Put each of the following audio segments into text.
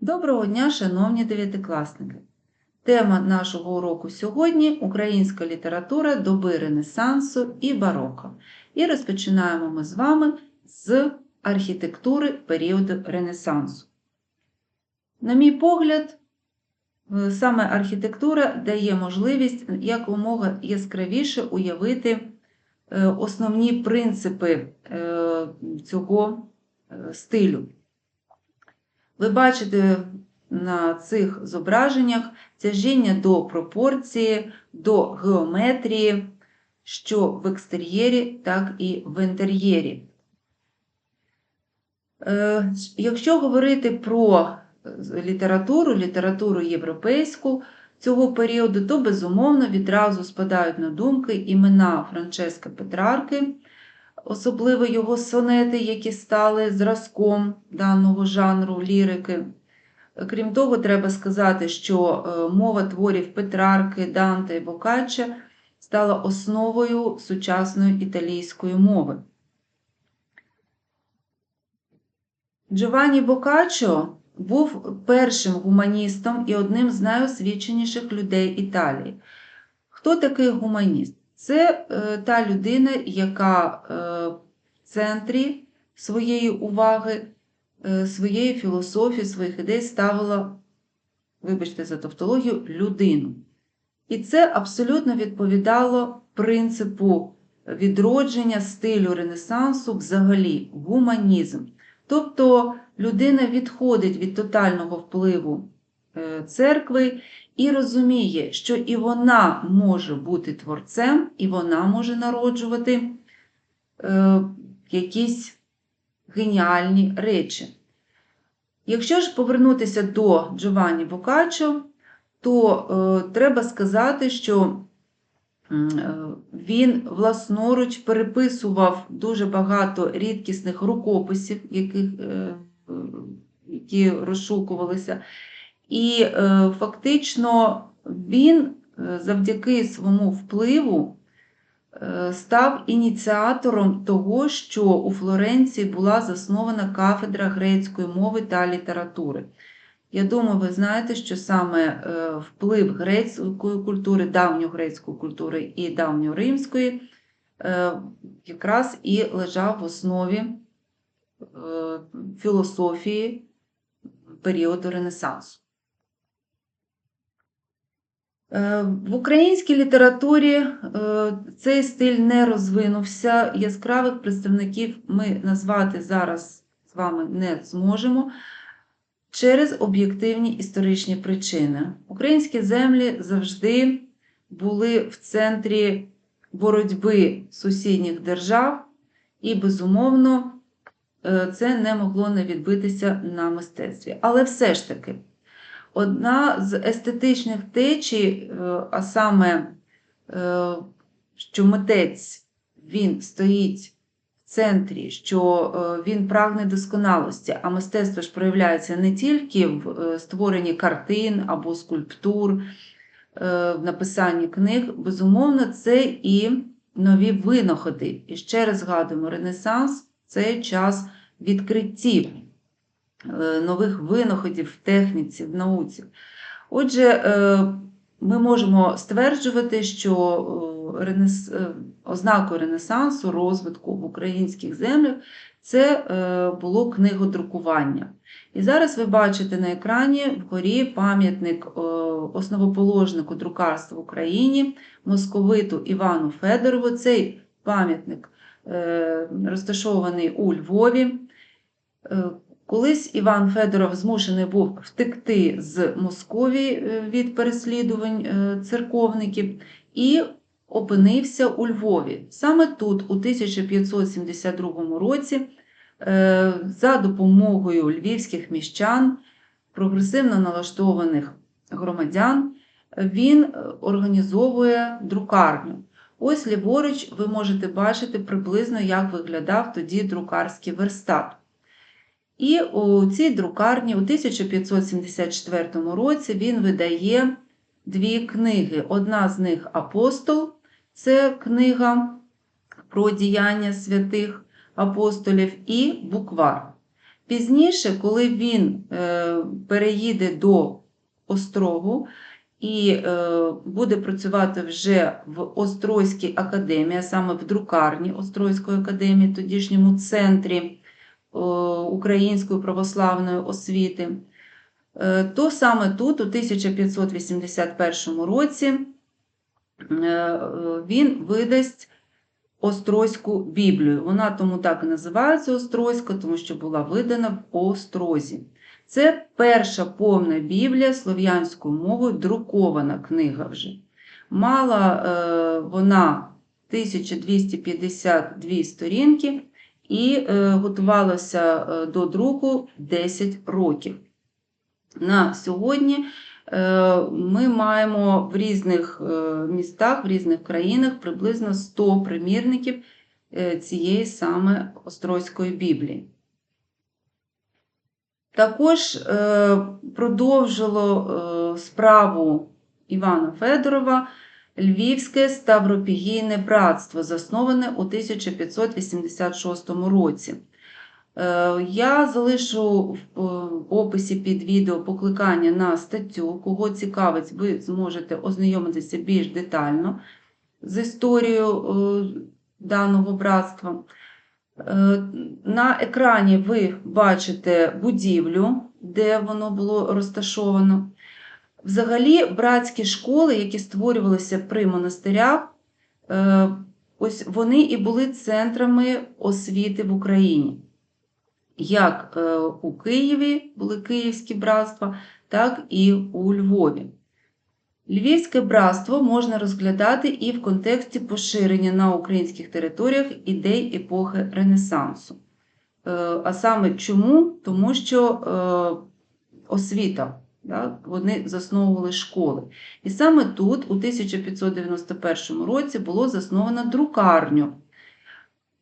Доброго дня, шановні дев'ятикласники! Тема нашого уроку сьогодні українська література доби Ренесансу і бароко. І розпочинаємо ми з вами з архітектури періоду Ренесансу. На мій погляд, е, саме архітектура дає можливість якомога яскравіше уявити е, основні принципи е, цього стилю. Ви бачите на цих зображеннях тяжіння до пропорції, до геометрії, що в екстер'єрі, так і в інтер'єрі. Е, Якщо говорити про літературу, літературу європейську цього періоду, то безумовно відразу спадають на думки імена Франческа Петрарки, особливо його сонети, які стали зразком даного жанру лірики. Крім того, треба сказати, що е, мова творів Петрарки, Данте і Бокачча стала основою сучасної італійської мови. Джованні Бокаччо був першим гуманістом і одним з найосвіченіших людей Італії. Хто такий гуманіст? Це е, та людина, яка е, в центрі своєї уваги, е, своєї філософії, своїх ідей ставила, вибачте за тавтологію, людину. І це абсолютно відповідало принципу відродження стилю Ренесансу, взагалі, гуманізм. Тобто людина відходить від тотального впливу церкви і розуміє, що і вона може бути творцем, і вона може народжувати е, якісь геніальні речі. Якщо ж повернутися до Джованні Бокаччо, то е, треба сказати, що е, він власноруч переписував дуже багато рідкісних рукописів, яких, е, які розшукувалися. І е, фактично він е, завдяки своєму впливу е, став ініціатором того, що у Флоренції була заснована кафедра грецької мови та літератури. Я думаю, ви знаєте, що саме вплив грецької культури, давньогрецької культури і давньоримської якраз і лежав в основі філософії періоду Ренесансу. Е, В українській літературі е, цей стиль не розвинувся. Яскравих представників ми назвати зараз з вами не зможемо через об'єктивні історичні причини. Українські землі завжди були в центрі боротьби сусідніх держав, і, безумовно, е, це не могло не відбитися на мистецтві. Але все ж таки. Одна з естетичних течій, е, а саме, е, що митець він стоїть в центрі, що е, він прагне досконалості, а мистецтво ж проявляється не тільки в створенні картин або скульптур, в написанні книг, безумовно, це і нові винаходи. І ще раз згадуємо, Ренесанс це час відкриттів. Нових винаходів в техніці, в науці. Отже, ми можемо стверджувати, що ренес... ознакою Ренесансу, розвитку в українських землях це було книгодрукування. І зараз ви бачите на екрані вгорі пам'ятник основоположнику друкарства в Україні, московиту Івану Федорову. Цей пам'ятник розташований у Львові. Колись Іван Федоров змушений був втекти з Московії від переслідувань церковників і опинився у Львові. Саме тут, у 1572 році, за допомогою львівських міщан, прогресивно налаштованих громадян, він організовує друкарню. Ось ліворуч ви можете бачити приблизно, як виглядав тоді друкарський верстат. І у цій друкарні у 1574 році він видає дві книги. Одна з них Апостол, це книга про діяння святих апостолів, і буквар. Пізніше, коли він е, переїде до Острогу і е, буде працювати вже в Острозькій академії, а саме в друкарні Острозької академії, тодішньому центрі української православної освіти, е, то саме тут, у 1581 році, е, е, він видасть Острозьку Біблію. Вона тому так і називається Острозька, тому що була видана в Острозі. Це перша повна Біблія слов'янською мовою, друкована книга вже. Мала е, вона 1252 сторінки і е, готувалася е, до друку 10 років. На сьогодні е, ми маємо в різних містах, в різних країнах приблизно 100 примірників цієї саме Острозької Біблії. Також продовжило справу Івана Федорова Львівське Ставропігійне братство, засноване у 1586 році. Е, Я залишу в е, описі під відео покликання на статтю. Кого цікавить, ви зможете ознайомитися більш детально з історією е, даного братства. На екрані ви бачите будівлю, де воно було розташовано. Взагалі, братські школи, які створювалися при монастирях, е, ось вони і були центрами освіти в Україні. Як е, у Києві були київські братства, так і у Львові. Львівське братство можна розглядати і в контексті поширення на українських територіях ідей епохи Ренесансу. Е, А саме чому? Тому що освіта, да, вони засновували школи. І саме тут, у 1591 році, було засновано друкарню.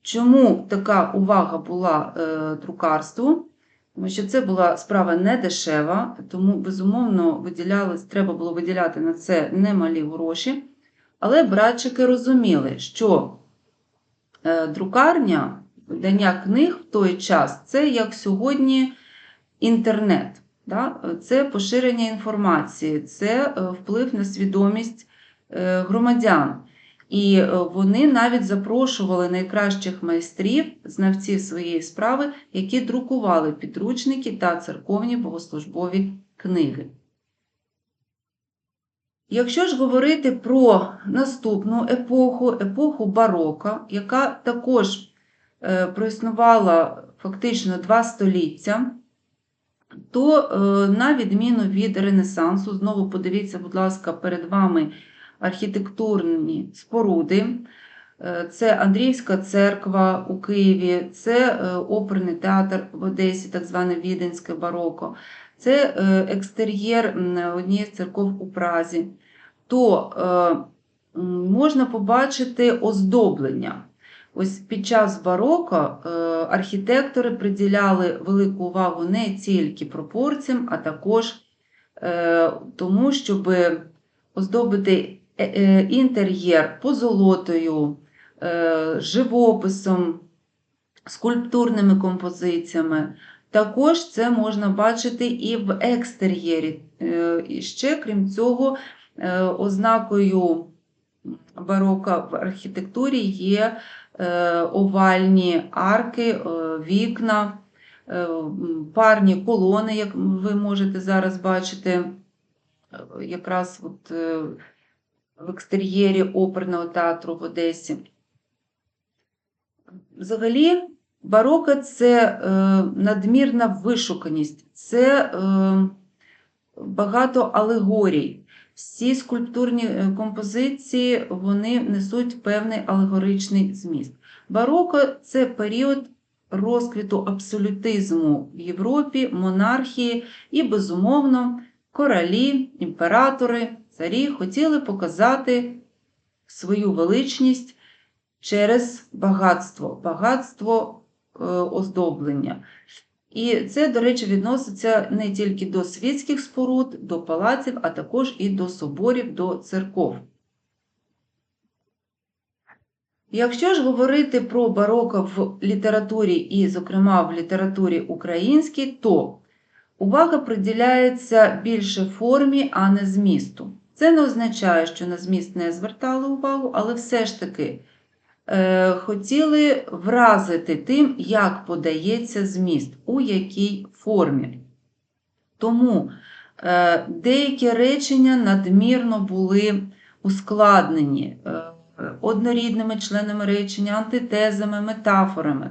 Чому така увага була е, друкарству? Тому що це була справа не дешева, тому, безумовно, виділялось, треба було виділяти на це немалі гроші. Але братчики розуміли, що е, друкарня, видання книг в той час це як сьогодні інтернет. Це поширення інформації, це е, вплив на свідомість е, громадян. І е, вони навіть запрошували найкращих майстрів, знавців своєї справи, які друкували підручники та церковні богослужбові книги. Якщо ж говорити про наступну епоху, епоху барока, яка також проіснувала фактично два століття, то, е, на відміну від Ренесансу, знову подивіться, будь ласка, перед вами архітектурні споруди. Е, Це Андріївська церква у Києві, це е, оперний театр в Одесі, так зване Віденське бароко, це екстер'єр однієї з церков у Празі. То можна побачити оздоблення. Ось під час бароко е, архітектори приділяли велику увагу не тільки пропорціям, а також е, тому, щоб оздобити е, інтер'єр позолотою, живописом, скульптурними композиціями. Також це можна бачити і в екстер'єрі. І ще, крім цього, ознакою барока в архітектурі є овальні арки, е, вікна, е, парні колони, як ви можете зараз бачити, е, якраз от е, в екстер'єрі оперного театру в Одесі. Взагалі, бароко це е, надмірна вишуканість, це е, багато алегорій. Всі скульптурні е, композиції вони несуть певний алегоричний зміст. Бароко це період розквіту абсолютизму в Європі, монархії і, безумовно, королі, імператори, царі хотіли показати свою величність через багатство, багатство е, оздоблення. І це, до речі, відноситься не тільки до світських споруд, до палаців, а також і до соборів, до церков. Якщо ж говорити про бароко в літературі і, зокрема, в літературі українській, то увага приділяється більше формі, а не змісту. Це не означає, що на зміст не звертали увагу, але все ж таки хотіли вразити тим, як подається зміст, у якій формі. Тому е, деякі речення надмірно були ускладнені е, однорідними членами речення, антитезами, метафорами.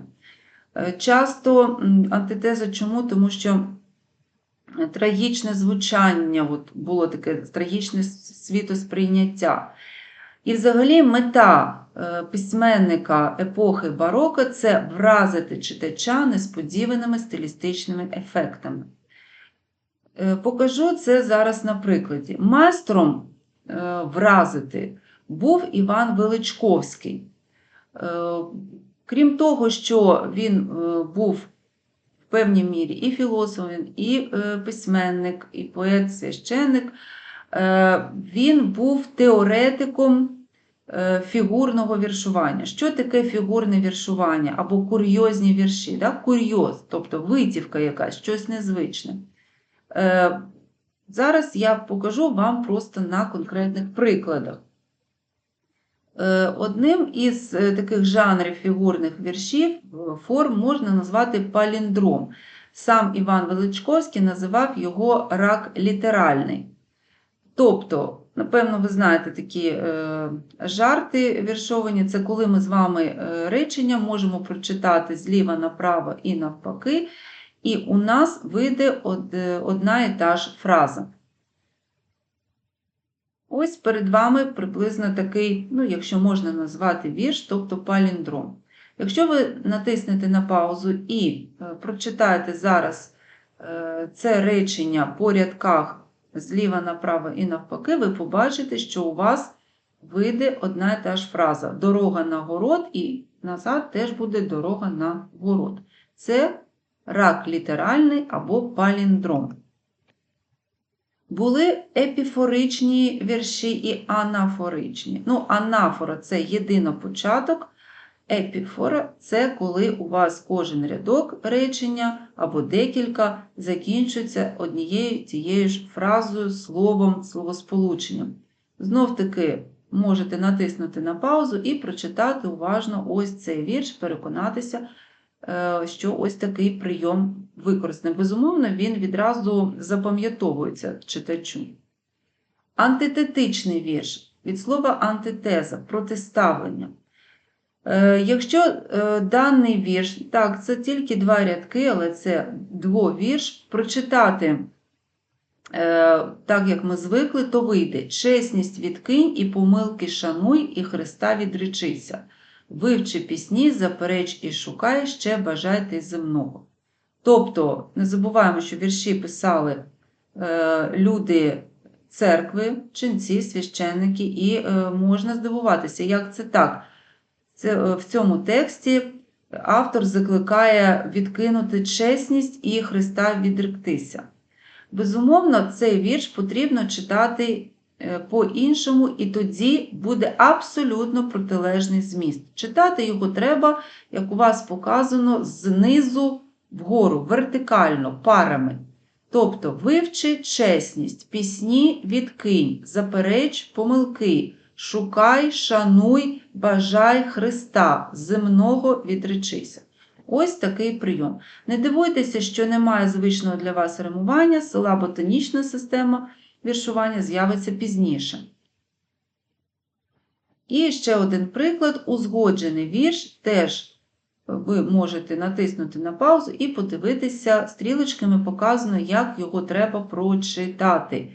Е, Часто антитеза чому? Тому що трагічне звучання от було таке трагічне світосприйняття. І взагалі мета е, письменника епохи бароко це вразити читача несподіваними стилістичними ефектами. Е, Покажу це зараз на прикладі. Майстром е, вразити був Іван Величковський. Крім того, що він був в певній мірі і філософ, і письменник, і поет, священник, е, він був теоретиком е, фігурного віршування. Що таке фігурне віршування або курйозні вірші? Да? Курйоз, тобто витівка якась, щось незвичне. Е, Зараз я покажу вам просто на конкретних прикладах. Е, Одним із е, таких жанрів фігурних віршів е, форм можна назвати паліндром. Сам Іван Величковський називав його рак літеральний. Тобто, напевно, ви знаєте такі е, жарти віршовані, це коли ми з вами е, речення можемо прочитати зліва направо і навпаки, і у нас вийде од, одна і та ж фраза. Ось перед вами приблизно такий, ну, якщо можна назвати вірш, тобто паліндром. Якщо ви натиснете на паузу і е, прочитаєте зараз це речення по рядках зліва направо і навпаки, ви побачите, що у вас вийде одна і та ж фраза. Дорога на город, і назад теж буде дорога на город. Це рак літеральний або паліндром. Були епіфоричні вірші і анафоричні. Ну, анафора це єдинопочаток, епіфора це коли у вас кожен рядок речення або декілька закінчується однією тією ж фразою, словом, словосполученням. Знов таки можете натиснути на паузу і прочитати уважно ось цей вірш, переконатися, е, що ось такий прийом використаний. Безумовно, він відразу запам'ятовується читачу. Антитетичний вірш від слова антитеза, протиставлення. Е, Якщо е, даний вірш, так, це тільки два рядки, але це двовірш, прочитати е, так, як ми звикли, то вийде чесність відкинь і помилки шануй, і Христа відречися. Вивчи пісні, запереч і шукай, ще бажайте земного. Тобто, не забуваємо, що вірші писали люди церкви, ченці, священники, і можна здивуватися, як це так. Е, в цьому тексті автор закликає відкинути чесність і Христа відректися. Безумовно, цей вірш потрібно читати е, по-іншому, і тоді буде абсолютно протилежний зміст. Читати його треба, як у вас показано, знизу вгору, вертикально, парами. Тобто вивчи чесність, пісні відкинь, запереч помилки, шукай, шануй, бажай Христа, земного відречися. Ось такий прийом. Не дивуйтеся, що немає звичного для вас римування, села ботанічна система віршування з'явиться пізніше. І ще один приклад: узгоджений вірш теж ви можете натиснути на паузу і подивитися, стрілочками показано, як його треба прочитати.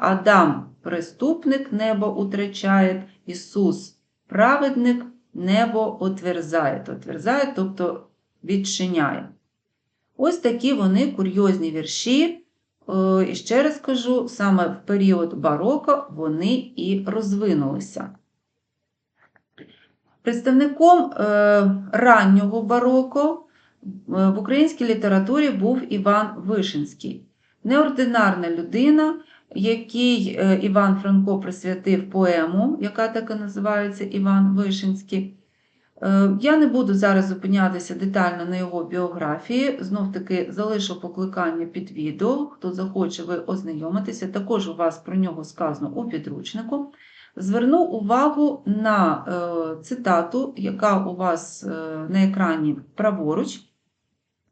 Адам преступник небо утрачає, Ісус праведник небо отверзає. Отверзає, тобто відчиняє. Ось такі вони курйозні вірші. І ще раз кажу, саме в період бароко вони і розвинулися. Представником е, раннього бароко е, в українській літературі був Іван Вишинський. Неординарна людина, який е, Іван Франко присвятив поему, яка так і називається Іван Вишинський. Е, Я не буду зараз зупинятися детально на його біографії. Знов таки залишу покликання під відео. Хто захоче, ви ознайомитеся. Також у вас про нього сказано у підручнику. Зверну увагу на е, цитату, яка у вас на екрані праворуч,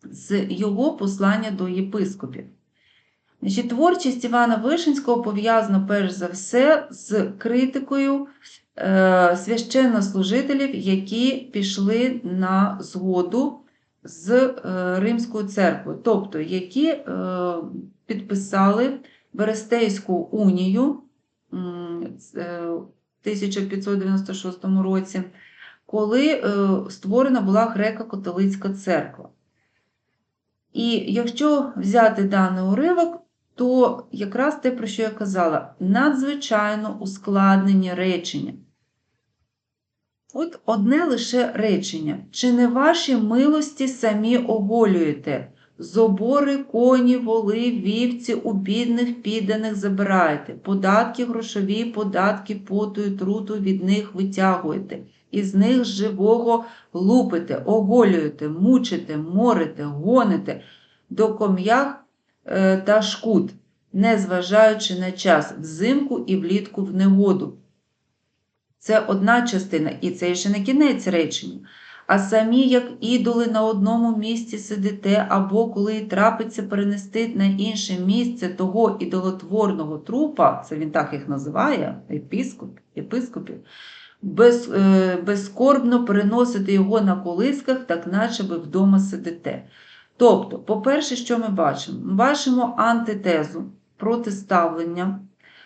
з його послання до єпископів. Значить, творчість Івана Вишинського пов'язана перш за все з критикою е, священнослужителів, які пішли на згоду з е, Римською церквою, тобто які е, підписали Берестейську унію м, е, 1596 році, коли е, створена була греко-католицька церква. І якщо взяти даний уривок, то якраз те, про що я казала, надзвичайно ускладнені речення. От одне лише речення. Чи не ваші милості самі оголюєте? Зобори, коні, воли, вівці, у бідних підданих забираєте, податки грошові, податки поту і труту від них витягуєте, із них живого лупите, оголюєте, мучите, морите, гоните до ком'ях та шкут, не зважаючи на час взимку і влітку в негоду. Це одна частина, і це ще не кінець речення. А самі, як ідоли на одному місці сидите, або коли трапиться перенести на інше місце того ідолотворного трупа, це він так їх називає, епископ, епископів, без, е, безскорбно переносити його на колисках, так наче ви вдома сидите. Тобто, по-перше, що ми бачимо? Ми бачимо антитезу, протиставлення,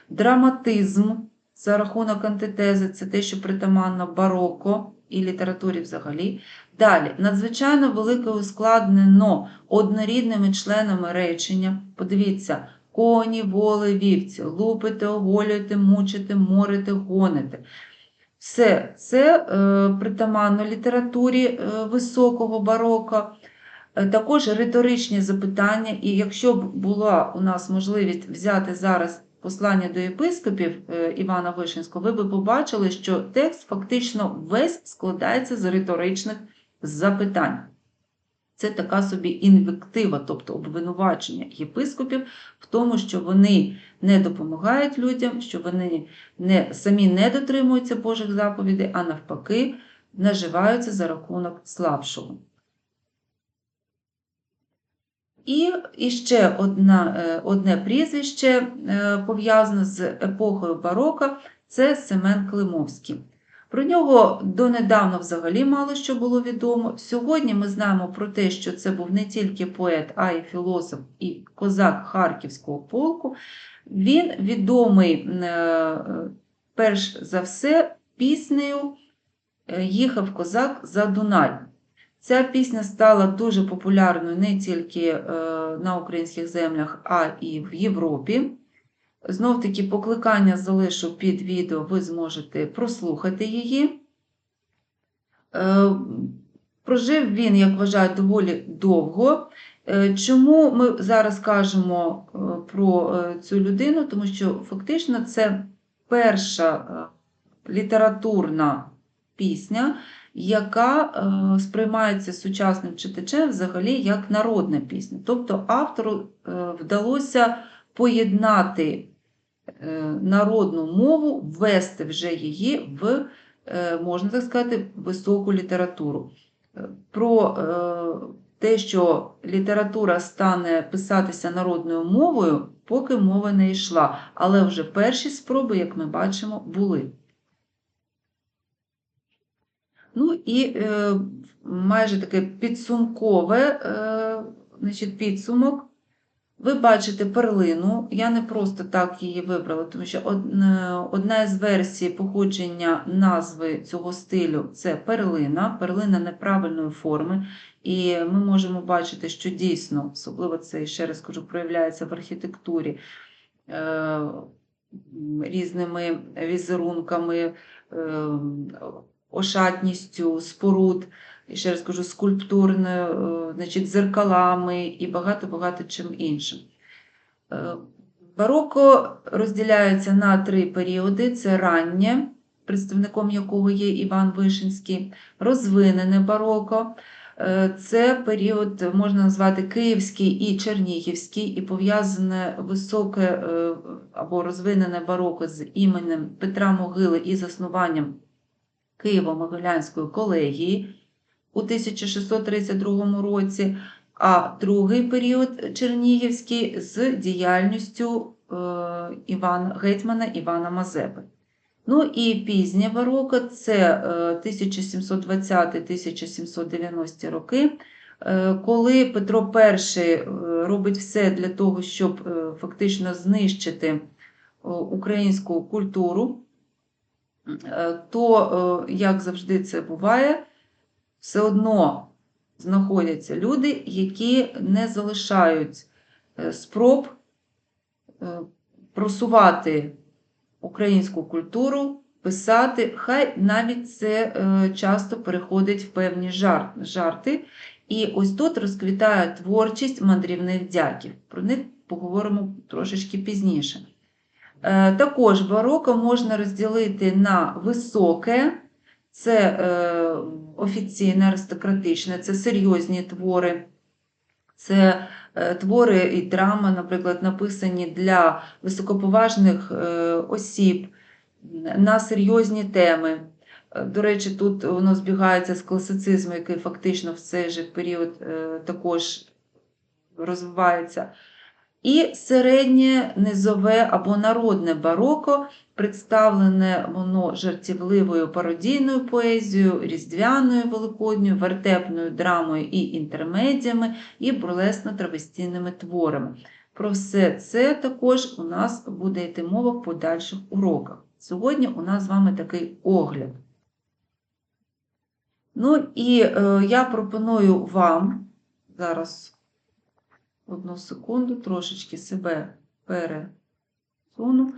драматизм за рахунок антитези, це те, що притаманно бароко і літературі взагалі. Далі, надзвичайно велике ускладнено однорідними членами речення. Подивіться, коні, воли, вівці, лупите, оголюєте, мучите, морите, гоните. Все це е, притаманно літературі е, високого бароко. Е, Також риторичні запитання, і якщо б була у нас можливість взяти зараз послання до єпископів е, Івана Вишинського, ви б побачили, що текст фактично весь складається з риторичних запитань. Це така собі інвектива, тобто обвинувачення єпископів в тому, що вони не допомагають людям, що вони не, самі не дотримуються Божих заповідей, а навпаки, наживаються за рахунок слабшого. І, і ще одна, е, одне прізвище е, пов'язане з епохою барока це Семен Климовський. Про нього донедавна взагалі мало що було відомо. Сьогодні ми знаємо про те, що це був не тільки поет, а й філософ і козак Харківського полку. Він відомий е, перш за все піснею Їхав козак за Дунай. Ця пісня стала дуже популярною не тільки е, на українських землях, а і в Європі. Знов таки, покликання залишу під відео, ви зможете прослухати її. Е, прожив він, як вважають, доволі довго. Е, чому ми зараз кажемо про цю людину? Тому що фактично це перша літературна пісня яка е, сприймається сучасним читачем взагалі як народна пісня. Тобто автору е, вдалося поєднати е, народну мову, ввести вже її в, можна так сказати, високу літературу. Про те, що література стане писатися народною мовою, поки мова не йшла. Але вже перші спроби, як ми бачимо, були. Ну і е, майже таке підсумкове е, значить, підсумок. Ви бачите перлину. Я не просто так її вибрала, тому що одна із версій походження назви цього стилю це перлина, перлина неправильної форми. І ми можемо бачити, що дійсно, особливо це, ще раз кажу, проявляється в архітектурі е, різними візерунками. Ошатністю споруд, і ще раз кажу, скульптурною, е, значить, зеркалами і багато-багато чим іншим. Е, бароко розділяється на три періоди: це раннє, представником якого є Іван Вишинський, розвинене бароко. Е, Це період можна назвати Київський і Чернігівський, і пов'язане високе або розвинене бароко з іменем Петра Могили і заснуванням Києво-Могилянської колегії у 1632 році, а другий період Чернігівський з діяльністю е, Івана, гетьмана Івана Мазепи. Ну і пізнє бароко це е, 1720-1790 роки, е, коли Петро І е, робить все для того, щоб е, фактично знищити е, українську культуру, е, то, е, як завжди це буває, все одно знаходяться люди, які не залишають е, спроб е, просувати українську культуру, писати, хай навіть це часто переходить в певні жарти. І ось тут розквітає творчість мандрівних дяків. Про них поговоримо трошечки пізніше. Е, Також бароко можна розділити на високе, це е, офіційне, аристократичне, це серйозні твори, це е, твори і драма, наприклад, написані для високоповажних осіб на серйозні теми. До речі, тут воно збігається з класицизмом, який фактично в цей же період також розвивається. І середнє низове або народне бароко, представлене воно жартівливою пародійною поезією, різдвяною великодньою, вертепною драмою і інтермедіями, і бурлесно-травестійними творами. Про все це також у нас буде йти мова в подальших уроках. Сьогодні у нас з вами такий огляд. Ну і е, я пропоную вам зараз одну секунду, трошечки себе пересуну.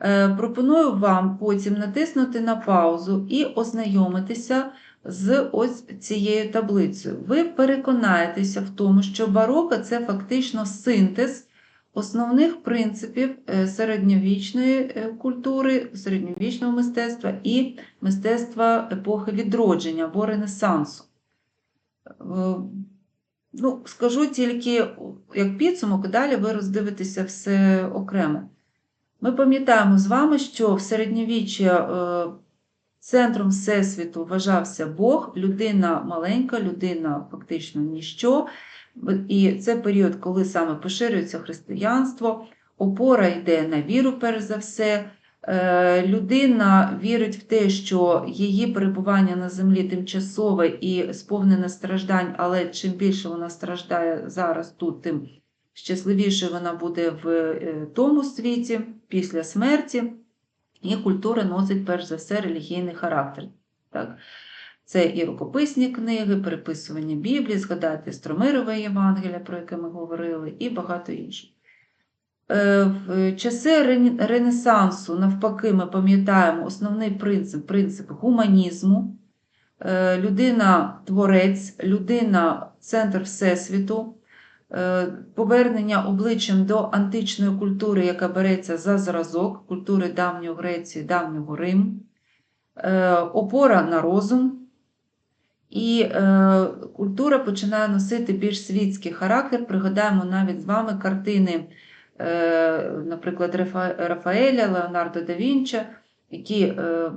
Е, пропоную вам потім натиснути на паузу і ознайомитися з ось цією таблицею. Ви переконаєтеся в тому, що бароко це фактично синтез основних принципів е, середньовічної е, культури, середньовічного мистецтва і мистецтва епохи відродження або Ренесансу. Ну, скажу тільки як підсумок, далі ви роздивитеся все окремо. Ми пам'ятаємо з вами, що в середньовіччі е, центром Всесвіту вважався Бог, людина маленька, людина фактично ніщо. І це період, коли саме поширюється християнство, опора йде на віру, перш за все. Е, Людина вірить в те, що її перебування на землі тимчасове і сповнене страждань, але чим більше вона страждає зараз тут, тим щасливіше вона буде в е, тому світі після смерті, і культура носить перш за все релігійний характер. Так? Це і рукописні книги, переписування Біблії, згадати Стромирове Євангелія, про яке ми говорили, і багато інших. Е, В часи Ренесансу, навпаки, ми пам'ятаємо основний принцип принцип гуманізму. Е, Людина творець, людина центр Всесвіту, е, повернення обличчям до античної культури, яка береться за зразок культури давньої Греції, давнього Риму, опора на розум. І культура починає носити більш світський характер. Пригадаємо навіть з вами картини, наприклад, Рафаеля, Леонардо да Вінча, які, е,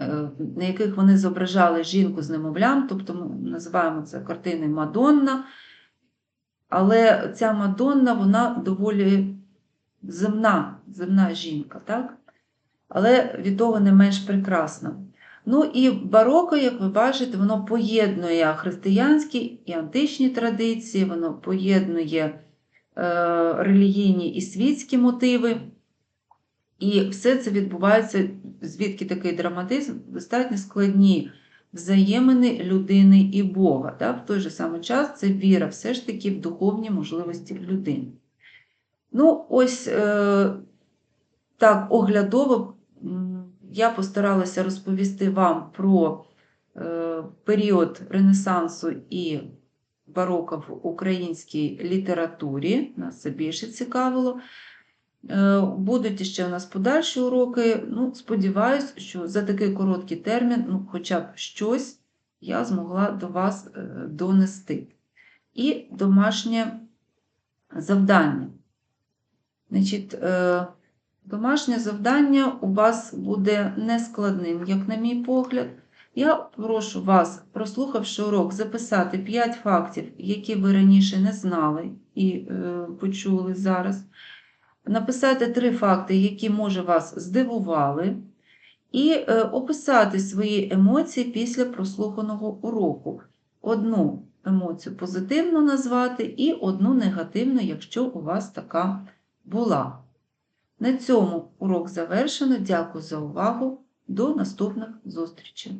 е, на яких вони зображали жінку з немовлям, тобто ми називаємо це картини Мадонна. Але ця Мадонна, вона доволі земна, земна жінка, так? але від того не менш прекрасна. Ну і бароко, як ви бачите, воно поєднує християнські і античні традиції, воно поєднує е, релігійні і світські мотиви. І все це відбувається, звідки такий драматизм, достатньо складні взаємини людини і Бога. Так? В той же самий час це віра все ж таки в духовні можливості людини. Ну, ось е, так оглядово я постаралася розповісти вам про е, період Ренесансу і бароко в українській літературі. Нас це більше цікавило. Е, Будуть ще у нас подальші уроки. Ну, сподіваюсь, що за такий короткий термін, ну, хоча б щось я змогла до вас е, донести. І домашнє завдання. Значить, е, домашнє завдання у вас буде нескладним, як на мій погляд. Я прошу вас, прослухавши урок, записати 5 фактів, які ви раніше не знали і е, почули зараз. Написати 3 факти, які, може, вас здивували, і е, описати свої емоції після прослуханого уроку. Одну емоцію позитивно назвати і одну негативну, якщо у вас така була. На цьому урок завершено. Дякую за увагу. До наступних зустрічей!